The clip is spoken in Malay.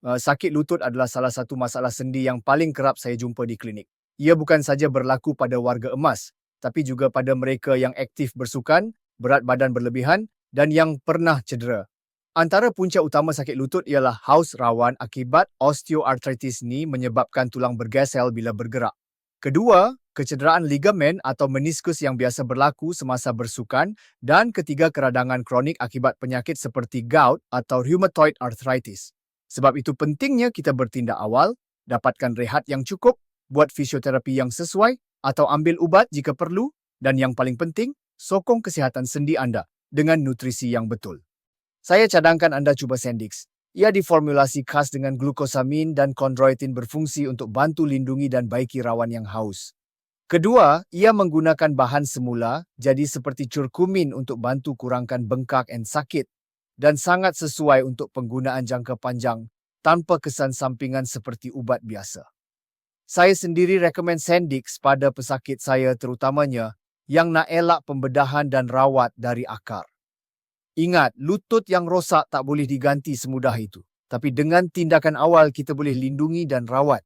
Uh, sakit lutut adalah salah satu masalah sendi yang paling kerap saya jumpa di klinik. Ia bukan saja berlaku pada warga emas, tapi juga pada mereka yang aktif bersukan, berat badan berlebihan dan yang pernah cedera. Antara punca utama sakit lutut ialah haus rawan akibat osteoartritis ni menyebabkan tulang bergesel bila bergerak. Kedua, kecederaan ligamen atau meniskus yang biasa berlaku semasa bersukan dan ketiga keradangan kronik akibat penyakit seperti gout atau rheumatoid arthritis. Sebab itu pentingnya kita bertindak awal, dapatkan rehat yang cukup, buat fisioterapi yang sesuai atau ambil ubat jika perlu dan yang paling penting, sokong kesihatan sendi anda dengan nutrisi yang betul. Saya cadangkan anda cuba Sendix. Ia diformulasi khas dengan glukosamin dan chondroitin berfungsi untuk bantu lindungi dan baiki rawan yang haus. Kedua, ia menggunakan bahan semula jadi seperti curkumin untuk bantu kurangkan bengkak dan sakit dan sangat sesuai untuk penggunaan jangka panjang tanpa kesan sampingan seperti ubat biasa. Saya sendiri rekomen Sendix pada pesakit saya terutamanya yang nak elak pembedahan dan rawat dari akar. Ingat, lutut yang rosak tak boleh diganti semudah itu. Tapi dengan tindakan awal kita boleh lindungi dan rawat